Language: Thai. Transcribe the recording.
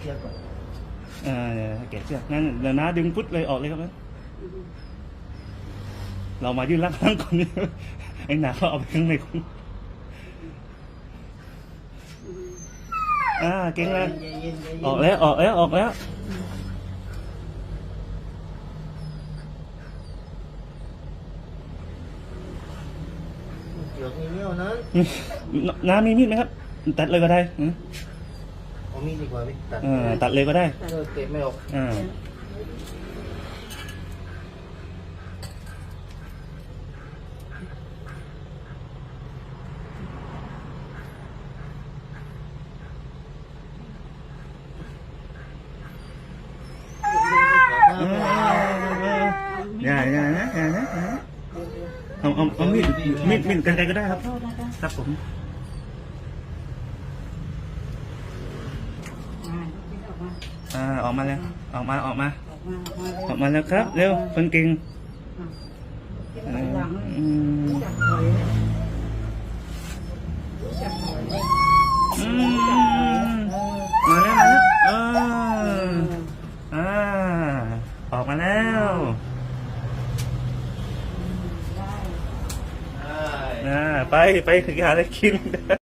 เชือกก่อนอ่าเดี๋ยวแกะเชือกงั้นเดี๋ยวน้าดึงพุทธเลยออกเลยครับนะเรามายื่นล่างล่างก่อนนี่ไอ้หนาเขาเอาไปข้างในก่อนอ่าเก่งเลยย็นๆเย็นๆออกแล้วออกแล้วออกแล้วเกี่ยวมีเงี้ยวนะน้ามีมีดไหมครับ ตัดเลยก็ได้อืม เอามีดดีกว่าพี่ตัดอ่าตัดเลยก็ได้เออเก็บไม่ออกอ่าอย่าอย่านะอย่านะอย่านะเอาเอาเอามีดมีดมีดกันไกลก็ได้ครับโทษนะคะครับผม อ่าออกมาอ่าออกมาแล้วออกมาออกมา ออกมาออกมาเร็วออกมาแล้วครับ เร็วคนเก่งอะหลังอืมจับหอยจับหอยอืมมาแล้วมาแล้วเอออ่าออกมาแล้วได้ได้อ่าไปไปหาอะไรกิน